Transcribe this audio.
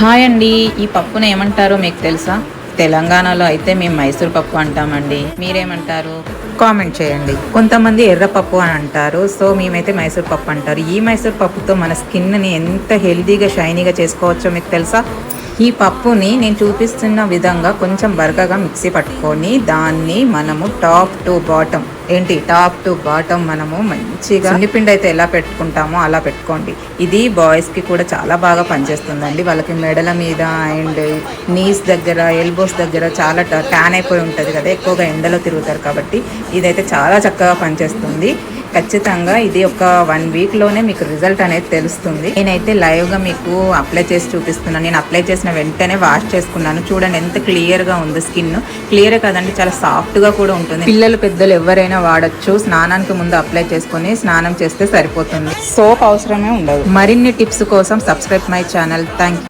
Hi అండి. ఈ పప్పును ఏమంటారో మీకు తెలుసా? తెలంగాణలో అయితే మేము మైసూర్ పప్పు అంటామండి. మీరేమంటారు? కామెంట్ చేయండి. కొంతమంది ఎర్రపప్పు అని అంటారు. సో మేమైతే మైసూర్ పప్పు అంటారు. ఈ మైసూర్ పప్పుతో మన స్కిన్ని ఎంత హెల్దీగా షైనీగా చేసుకోవచ్చో మీకు తెలుసా? ఈ పప్పుని నేను చూపిస్తున్న విధంగా కొంచెం బరకగా మిక్సీ పట్టుకొని దాన్ని మనము టాప్ టు బాటమ్ ఏంటి? టాప్ టు బాటమ్ మనము మంచిగా సున్నిపిండి అయితే ఎలా పెట్టుకుంటామో అలా పెట్టుకోండి. ఇది బాయ్స్కి కూడా చాలా బాగా పనిచేస్తుందండి. వాళ్ళకి మెడల మీద అండ్ నీస్ దగ్గర ఎల్బోస్ దగ్గర చాలా ట్యాన్ అయిపోయి ఉంటుంది కదా ఎక్కువగా ఎండలో తిరుగుతారు కాబట్టి ఇదైతే చాలా చక్కగా పనిచేస్తుంది. ఖచ్చితంగా ఇది ఒక వన్ వీక్లోనే మీకు రిజల్ట్ అనేది తెలుస్తుంది. నేనైతే లైవ్గా మీకు అప్లై చేసి చూపిస్తున్నాను. నేను అప్లై చేసిన వెంటనే వాష్ చేసుకున్నాను. చూడండి ఎంత క్లియర్గా ఉంది స్కిన్ క్లియర్ కదండి చాలా సాఫ్ట్గా కూడా ఉంటుంది. పిల్లలు పెద్దలు ఎవరైనా వాడచ్చు. స్నానానికి ముందు అప్లై చేసుకొని స్నానం చేస్తే సరిపోతుంది. సోప్ అవసరమే ఉండదు. మరిన్ని టిప్స్ కోసం సబ్స్క్రైబ్ మై ఛానల్ థ్యాంక్